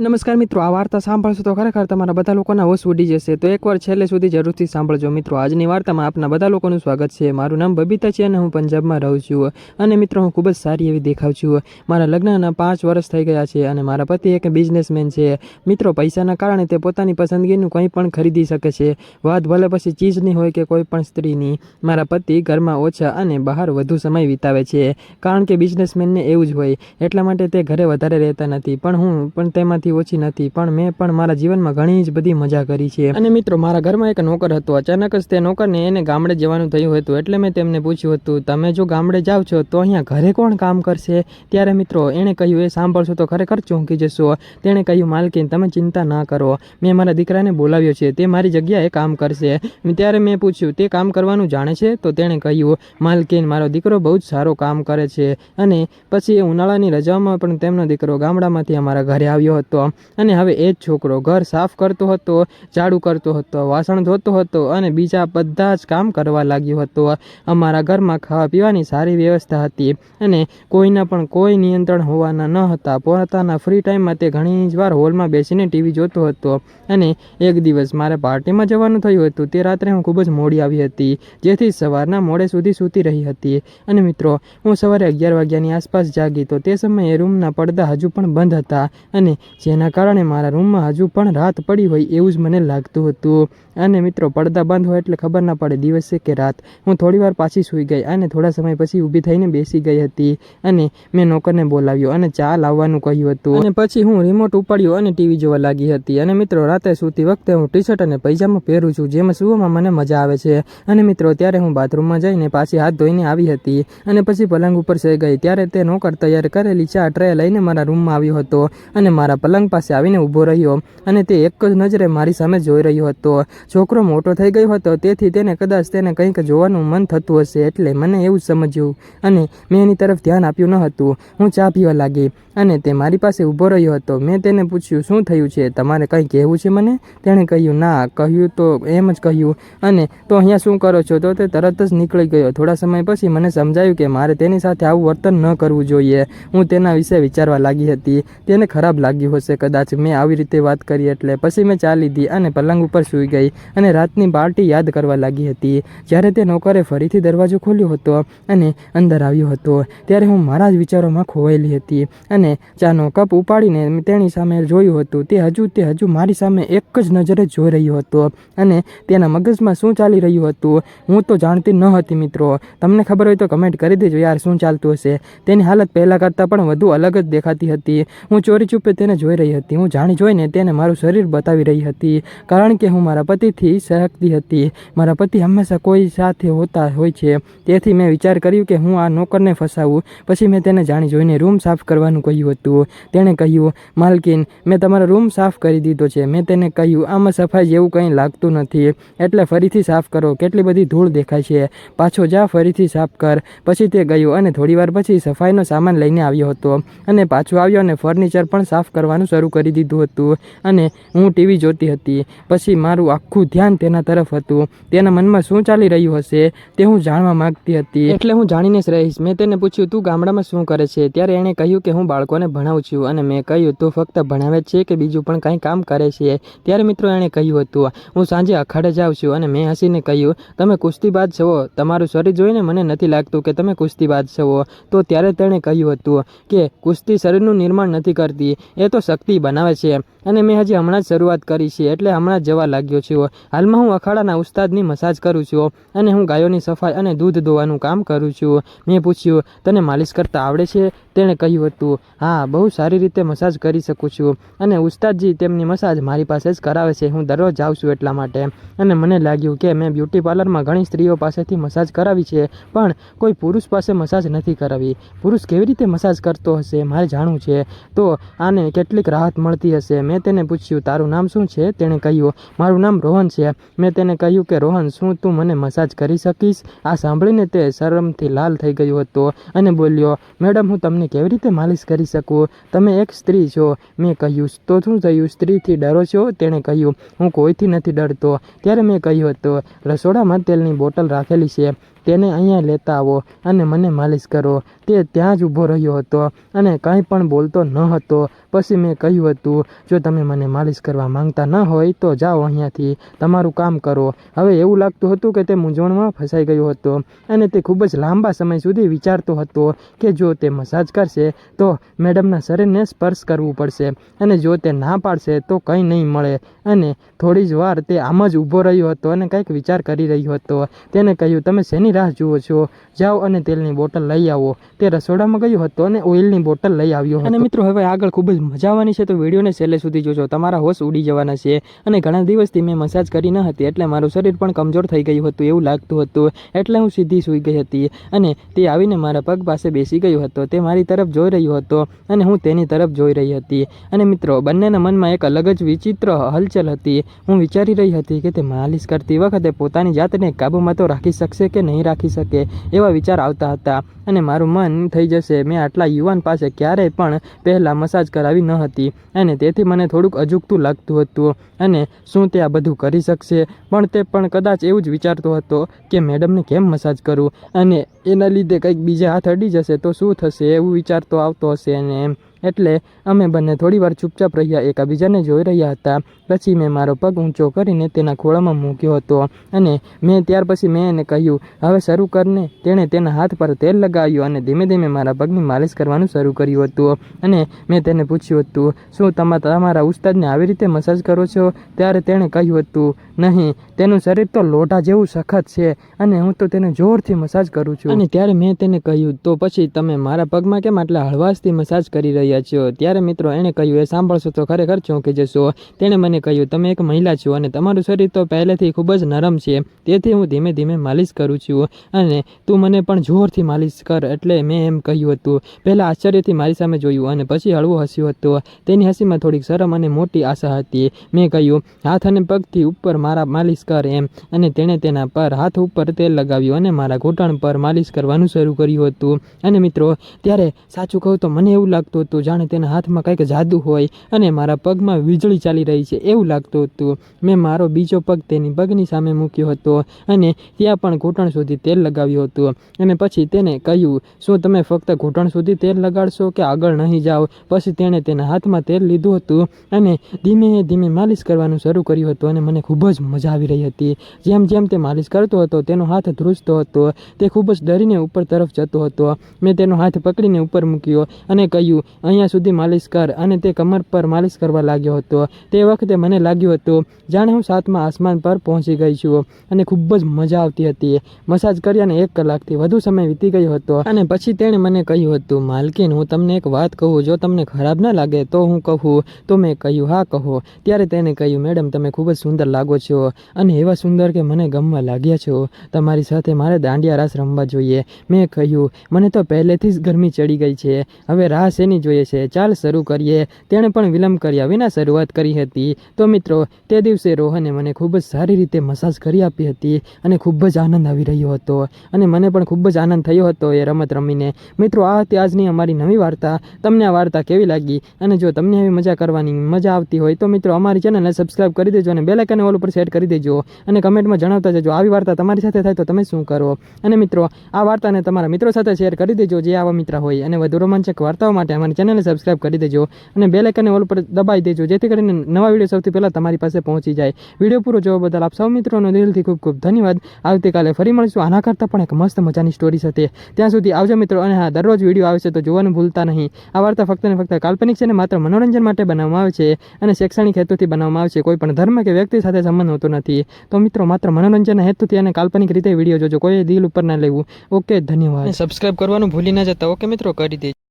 નમસ્કાર મિત્રો, આ વાર્તા સાંભળશો તો ખરેખર તમારા બધા લોકોના હોશ ઉડી જશે. તો એકવાર છેલ્લે સુધી જરૂરથી સાંભળજો મિત્રો. આજની વાર્તામાં આપના બધા લોકોનું સ્વાગત છે. મારું નામ બબીતા છે અને હું પંજાબમાં રહું છું. અને મિત્રો, હું ખૂબ જ સારી એવી દેખાવ છું. મારા લગ્નના પાંચ વર્ષ થઈ ગયા છે અને મારા પતિ એક બિઝનેસમેન છે. મિત્રો, પૈસાના કારણે તે પોતાની પસંદગીનું કંઈ પણ ખરીદી શકે છે. વાત ભલે પછી ચીજની હોય કે કોઈ પણ સ્ત્રીની. મારા પતિ ઘરમાં ઓછા અને બહાર વધુ સમય વિતાવે છે. કારણ કે બિઝનેસમેનને એવું જ હોય. એટલા માટે તે ઘરે વધારે રહેતા નથી. પણ હું, પણ તેમાંથી ઓછી નથી, પણ મેં પણ મારા જીવનમાં ઘણી જ બધી મજા કરી છે. અને મિત્રો, મારા ઘરમાં એક નોકર હતો. અચાનક જ તે નોકરને એને ગામડે જવાનું થયું હતું, એટલે મેં તેમને પૂછ્યું હતું, તમે જો ગામડે જાઓ છો, તો અહીંયા ઘરે કોણ કામ કરશે? ત્યારે મિત્રો, એણે કહ્યું, એ સાંભળશો તો ખરેખર ચોંકી જશો. તેણે કહ્યું, માલકીન, તમે ચિંતા ના કરો. મેં મારા દીકરાને બોલાવ્યો છે, તે મારી જગ્યાએ કામ કરશે. ત્યારે મેં પૂછ્યું, તે કામ કરવાનું જાણે છે? તો તેણે કહ્યું, માલકીન, મારો દીકરો બહુ જ સારો કામ કરે છે. અને પછી એ ઉનાળાની રજામાં પણ તેમનો દીકરો ગામડામાંથી અમારા ઘરે આવ્યો હતો. અને હવે એ જ છોકરો ઘર સાફ કરતો હતો, ઝાડુ કરતો હતો, વાસણ ધોતો હતો અને બીજા બધા જ કામ કરવા લાગ્યો હતો. અમારા ઘરમાં ખાવા પીવાની સારી વ્યવસ્થા હતી અને કોઈના પણ કોઈ નિયંત્રણ હોવાના ન હતા. પોતાના ફ્રી ટાઈમમાં તે ઘણી જ વાર હોલમાં બેસીને ટીવી જોતો હતો અને એક દિવસ મારે પાર્ટીમાં જવાનું થયું હતું. તે રાત્રે હું ખૂબ જ મોડી આવી હતી, જેથી સવારના મોડે સુધી સૂતી રહી હતી. અને મિત્રો, હું સવારે અગિયાર વાગ્યાની આસપાસ જાગી તો તે સમયે રૂમના પડદા હજુ પણ બંધ હતા અને જેના કારણે મારા રૂમમાં હજુ પણ રાત પડી હોય એવું જ મને લાગતું હતું. અને મિત્રો, પડદા બંધ હોય એટલે ખબર ના પડે દિવસે કે રાત. હું થોડીવાર પાછી સૂઈ ગઈ અને થોડા સમય પછી ઊભી થઈને બેસી ગઈ હતી અને મેં નોકરને બોલાવ્યો અને ચા લાવવાનું કહ્યું હતું. અને પછી હું રિમોટ ઉપાડ્યો અને ટીવી જોવા લાગી હતી. અને મિત્રો, રાતે સૂતી વખતે હું ટી શર્ટ અને પૈજામા પહેરું છું, જેમાં સૂવામાં મને મજા આવે છે. અને મિત્રો, ત્યારે હું બાથરૂમમાં જઈને પાછી હાથ ધોઈને આવી હતી અને પછી પલંગ ઉપર સઈ ગઈ. ત્યારે તે નોકર તૈયાર કરેલી ચા ટ્રે લઈને મારા રૂમમાં આવ્યો હતો અને મારા પલંગ પાસે આવીને ઊભો રહ્યો અને તે એક જ નજરે મારી સામે જોઈ રહ્યો હતો. છોકરો મોટો થઈ ગયો હતો, તેથી તેને કદાચ તેને કંઈક જોવાનું મન થતું હશે એટલે મને એવું સમજ્યું અને મેં એની તરફ ધ્યાન આપ્યું ન હતું. હું ચા પીવા લાગી અને તે મારી પાસે ઊભો રહ્યો હતો. મેં તેને પૂછ્યું, શું થયું છે? તમારે કંઈ કહેવું છે મને? તેણે કહ્યું, ના, કહ્યું તો એમ જ કહ્યું અને તો અહીંયા શું કરો છો? તો તે તરત જ નીકળી ગયો. થોડા સમય પછી મને સમજાયું કે મારે તેની સાથે આવું વર્તન ન કરવું જોઈએ. હું તેના વિશે વિચારવા લાગી હતી. તેને ખરાબ લાગ્યું હશે. કદાચ. મેં આવી રીતે વાત કરી એટલે પછી મેં ચા લીધી અને પલંગ ઉપર સૂઈ ગઈ અને રાતની પાર્ટી યાદ કરવા લાગી હતી. જ્યારે તે નોકરે ફરીથી દરવાજો ખોલ્યો હતો અને અંદર આવ્યો હતો, ત્યારે હું મારા જ વિચારોમાં ખોવાયેલી હતી અને ચાનો કપ ઉપાડીને તેની સામે જોયું હતું. તે હજુ તે હજુ મારી સામે એક જ નજરે જોઈ રહ્યો હતો અને તેના મગજમાં શું ચાલી રહ્યું હતું, હું તો જાણતી ન હતી મિત્રો. તમને ખબર હોય તો કમેન્ટ કરી દેજો યાર શું ચાલતું હશે. તેની હાલત પહેલાં કરતાં પણ વધુ અલગ જ દેખાતી હતી. હું ચોરી છુપે તેને જોઈ રહી હતી. હું જાણી જોઈને તેને મારું શરીર બતાવી રહી હતી, કારણ કે હું મારા પતિથી સહકતી હતી. મારા પતિ હંમેશા કોઈ સાથે હોતા હોય છે. તેથી મેં વિચાર કર્યું કે હું આ નોકરને ફસાવું. પછી મેં તેને જાણી જોઈને રૂમ સાફ કરવાનું કહ્યું હતું. તેણે કહ્યું, માલકીન, મેં તમારો રૂમ સાફ કરી દીધો છે. મેં તેને કહ્યું, આમાં સફાઈ જેવું કંઈ લાગતું નથી. એટલે ફરીથી સાફ કરો. કેટલી બધી ધૂળ દેખાય છે. પાછો જા, ફરીથી સાફ કર. પછી તે ગયો અને થોડીવાર પછી સફાઈનો સામાન લઈને આવ્યો હતો. અને પાછો આવ્યો અને ફર્નિચર પણ સાફ કરવાનું શરૂ કરી દીધું હતું અને હું ટીવી જોતી હતી. પછી મારું આખું ધ્યાન તેના તરફ હતું. તેના મનમાં શું ચાલી રહ્યું હશે તે હું જાણવા માગતી હતી. એટલે હું જાણીને જ રહીશ. મેં તેને પૂછ્યું, તું ગામડામાં શું કરે છે? ત્યારે એણે કહ્યું કે હું બાળકોને ભણાવું છું અને મેં કહ્યું, તું ફક્ત ભણાવે છે કે બીજું પણ કંઈ કામ કરે છે? ત્યારે મિત્રો એણે કહ્યું હતું, હું સાંજે અખાડે જાઉં છું. અને મેં હસીને કહ્યું, તમે કુસ્તીબાજ છો. તમારું શરીર જોઈને મને નથી લાગતું કે તમે કુસ્તીબાજ છો. તો ત્યારે તેણે કહ્યું હતું કે કુસ્તી શરીરનું નિર્માણ નથી કરતી. એ તો શક્તિ બનાવે છે અને મેં હજી હમણાં જ શરૂઆત કરી છે એટલે હમણાં જ જવા લાગ્યો છું હાલમાં હું અખાડાના ઉસ્તાદની મસાજ કરું છું અને હું ગાયોની સફાઈ અને દૂધ ધોવાનું કામ કરું છું મેં પૂછ્યું, તને માલિશ કરતાં આવડે છે? તેણે કહ્યું હતું, હા, બહુ સારી રીતે મસાજ કરી શકું છું અને ઉસ્તાદજી તેમની મસાજ મારી પાસે જ કરાવે છે. હું દરરોજ જાઉં છું એટલા માટે. અને મને લાગ્યું કે મેં બ્યુટી પાર્લરમાં ઘણી સ્ત્રીઓ પાસેથી મસાજ કરાવી છે, પણ કોઈ પુરુષ પાસે મસાજ નથી કરાવી. પુરુષ કેવી રીતે મસાજ કરતો હશે મારે જાણવું છે. તો આને કેટલીક રાહત મળતી હશે? મેં તેને પૂછ્યું, તારું નામ શું છે? તેણે કહ્યું, મારું નામ રોહન છે. મેં તેને કહ્યું કે, રોહન, શું તું મને મસાજ કરી શકીશ? આ સાંભળીને તે શરમથી લાલ થઈ ગયો હતો અને બોલ્યો, મેડમ, હું તમને કેવી રીતે માલિશ કરી શકું? તમે એક સ્ત્રી છો. મેં કહ્યું, તો શું થયું? સ્ત્રીથી ડરો છો? તેણે કહ્યું, હું કોઈથી નથી ડરતો. ત્યારે મેં કહ્યું હતું, રસોડામાં તેલની બોટલ રાખેલી છે. તેને અહીંયા લેતા આવો અને મને માલિશ કરો. તે ત્યાં જ ઊભો રહ્યો હતો અને કાંઈ પણ બોલતો ન હતો. પછી મેં કહ્યું હતું, જો તમે મને માલિશ કરવા માંગતા ન હોય તો જાઓ અહીંયાથી. તમારું કામ કરો. હવે એવું લાગતું હતું કે તે મૂંઝવણમાં ફસાઈ ગયો હતો અને તે ખૂબ જ લાંબા સમય સુધી વિચારતો હતો કે જો તે મસાજ કરશે તો મેડમના શરીરને સ્પર્શ કરવું પડશે અને જો તે ના પાડશે તો કંઈ નહીં મળે. અને થોડી જ વાર તે આમ જ ઊભો રહ્યો હતો અને કંઈક વિચાર કરી રહ્યો હતો. તેને કહ્યું, તમે શેની રાહ જુઓ છો. જાઓ અને તેલની બોટલ લઈ આવો. તે રસોડામાં ગયો હતો અને ઓઇલની બોટલ લઈ આવ્યો અને મિત્રો હવે આગળ ખૂબ જ મજા આવવાની છે તો વિડીયોને છેલ્લે સુધી જોજો. તમારા હોશ ઉડી જવાના છે અને ઘણા દિવસથી મેં મસાજ કરી ન હતી એટલે મારું શરીર પણ કમજોર થઈ ગયું હતું એવું લાગતું હતું. એટલે હું સીધી સૂઈ ગઈ હતી અને તે આવીને મારા પગ પાસે બેસી ગયો હતો. તે મારી તરફ જોઈ રહ્યો હતો અને હું તેની તરફ જોઈ રહી હતી. અને મિત્રો બંનેના મનમાં એક અલગ જ વિચિત્ર હલચલ હતી. હું વિચારી રહી હતી કે તે માલિશ કરતી વખતે પોતાની જાતને કાબૂમાં તો રાખી શકશે કે નહીં રાખી શકે એવા વિચાર આવતા હતા. અને મારું મન થઈ જશે. મેં આટલા યુવાન પાસે ક્યારેય પણ પહેલાં મસાજ કરાવી ન હતી. અને તેથી મને થોડુંક અજુગતું લાગતું હતું. અને શું તે આ બધું કરી શકશે? પણ તે પણ કદાચ એવું જ વિચારતો હતો કે મેડમને કેમ મસાજ કરું? અને એના લીધે કંઈક બીજા હાથ અડી જશે તો શું થશે? એવું વિચારતો આવતો હશે અને એમ એટલે અમે બંને થોડી વાર ચૂપચાપ રહ્યા, એકબીજાને જોઈ રહ્યા હતા. પછી મેં મારો પગ ઊંચો કરીને તેના ખોળામાં મૂક્યો હતો અને મેં ત્યાર પછી મેં એને કહ્યું, હવે શરૂ કરને. તેણે તેના હાથ પર તેલ લગાવ્યું અને ધીમે ધીમે મારા પગની માલિશ કરવાનું શરૂ કર્યું હતું. અને મેં તેને પૂછ્યું હતું, શું તમે, તમારા ઉસ્તાદને આવી રીતે મસાજ કરો છો? ત્યારે તેણે કહ્યું હતું, નહીં, તેનું શરીર તો લોઢા જેવું સખત છે અને હું તો તેને જોરથી મસાજ કરું છું. અને ત્યારે મેં તેને કહ્યું, તો પછી તમે મારા પગમાં કેમ આટલા હળવાશથી મસાજ કરી રહ્યા છો. ત્યારે મિત્રો એણે કહ્યું, એ સાંભળશો તો ખરેખર ચોંકી જશો. તેણે મને કહ્યું, તમે એક મહિલા છો અને તમારું શરીર તો પહેલેથી ખૂબ જ નરમ છે. તેથી હું ધીમે ધીમે માલિશ કરું છું અને તું મને પણ જોરથી માલિશ કર. એટલે મેં એમ કહ્યું હતું. પહેલાં આશ્ચર્યથી મારી સામે જોયું અને પછી હળવું હસ્યું હતું. તેની હસીમાં થોડીક શરમ અને મોટી આશા હતી. મેં કહ્યું, હાથ અને પગથી ઉપર મારા માલિશ કર એમ. અને તેણે તેના પર હાથ ઉપર તેલ લગાવ્યું અને મારા ઘૂંટણ પર માલિશ કરવાનું શરૂ કર્યું હતું. અને મિત્રો, ત્યારે સાચું કહું તો મને એવું લાગતું હતું જાણે તેના હાથમાં કંઈક જાદુ હોય અને મારા પગમાં વીજળી ચાલી રહી છે, એવું લાગતું હતું. મેં મારો બીજો પગ તેની પગની સામે મૂક્યો હતો અને ત્યાં પણ ઘૂંટણ સુધી તેલ લગાવ્યું હતું. અને પછી તેને કહ્યું, શું તમે ફક્ત ઘૂંટણ સુધી તેલ લગાડશો કે આગળ નહીં જાઓ? પછી તેણે તેના હાથમાં તેલ લીધું હતું અને ધીમે ધીમે માલિશ કરવાનું શરૂ કર્યું હતું અને મને ખૂબ જ મજા આવી રહી હતી. જેમ જેમ તે માલિશ કરતો હતો, તેનો હાથ ધ્રુજતો હતો. તે ખૂબ જ ડરીને ઉપર તરફ જતો હતો. મેં તેનો હાથ પકડીને ઉપર મૂક્યો અને કહ્યું અહીંયા સુધી માલિશ કર અને તે કમર પર માલિશ કરવા લાગ્યો હતો. તે વખતે મને લાગ્યું હતું, જાણે હું સાતમા આસમાન પર પહોંચી ગઈ છું અને ખૂબ જ મજા આવતી હતી. મસાજ કર્યાને એક કલાકથી વધુ સમય વીતી ગયો હતો અને પછી તેણે મને કહ્યું હતું, માલકીન, હું તમને એક વાત કહું, જો તમને ખરાબ ના લાગે તો હું કહું. તો મેં કહ્યું, હા, કહો. ત્યારે તેને કહ્યું, મેડમ, તમે ખૂબ જ સુંદર લાગો છો અને એવા સુંદર કે મને ગમવા લાગ્યા છો. તમારી સાથે મારે દાંડિયા રાસ રમવા જોઈએ. મેં કહ્યું, મને તો પહેલેથી જ ગરમી ચડી ગઈ છે. હવે રાસ એની જોઈએ? છે, ચાલ શરૂ કરીએ. તેણે પણ વિલંબ કર્યા વિના શરૂઆત કરી હતી. તો મિત્રો, તે દિવસે રોહને મને ખૂબ જ સારી રીતે મસાજ કરી આપી હતી અને ખૂબ જ આનંદ આવી રહ્યો હતો. અને મને પણ ખૂબ જ આનંદ થયો હતો એ રમત રમીને. મિત્રો, આ હતી આજની અમારી નવી વાર્તા. તમને આ વાર્તા કેવી લાગી? અને જો તમને આવી મજા કરવાની મજા આવતી હોય, તો મિત્રો, અમારી ચેનલને સબસ્ક્રાઇબ કરી દેજો અને બેલેકન ઓલ ઉપર સેટ કરી દેજો. અને કમેન્ટમાં જણાવતા જજો, આવી વાર્તા તમારી સાથે થાય તો તમે શું કરો? અને મિત્રો, આ વાર્તાને તમારા મિત્રો સાથે શેર કરી દેજો, જે આવા મિત્ર હોય. અને વધુ રોમાંચક વાર્તાઓ માટે અમારી ચેનલને સબસ્ક્રાઇબ કરી દેજો અને બે આઇકન ઓલ ઉપર દબાવી દેજો, જેથી કરીને નવા વીડિયો સૌથી પહેલાં તમારી પાસે પહોંચી જાય. વીડિયો પૂરો જોવા બદલ આપ સૌ મિત્રોનો દિલથી ખૂબ ખૂબ ધન્યવાદ. આવતીકાલે ફરી મળીશું. આના કરતાં પણ એક મસ્ત મજાની સ્ટોરી સાથે. ત્યાં સુધી આવજો મિત્રો, અને હા, દરરોજ વીડિયો આવે છે તો જોવાનું ભૂલતા નહીં. આ વાર્તા ફક્ત ને ફક્ત કાલ્પનિક છે અને માત્ર મનોરંજન માટે બનાવવામાં આવે છે અને શૈક્ષણિક હેતુથી બનાવવામાં આવે છે. કોઈ પણ ધર્મ કે વ્યક્તિ સાથે સંબંધ હોતો નથી. તો મિત્રો, માત્ર મનોરંજન હેતુથી અને કાલ્પનિક રીતે વીડિયો જોજો. કોઈ દિલ ઉપર ના લેવું. ઓકે, ધન્યવાદ. સબસ્ક્રાઇબ કરવાનું ભૂલી ના જતા. ઓકે મિત્રો, કરી દેજો.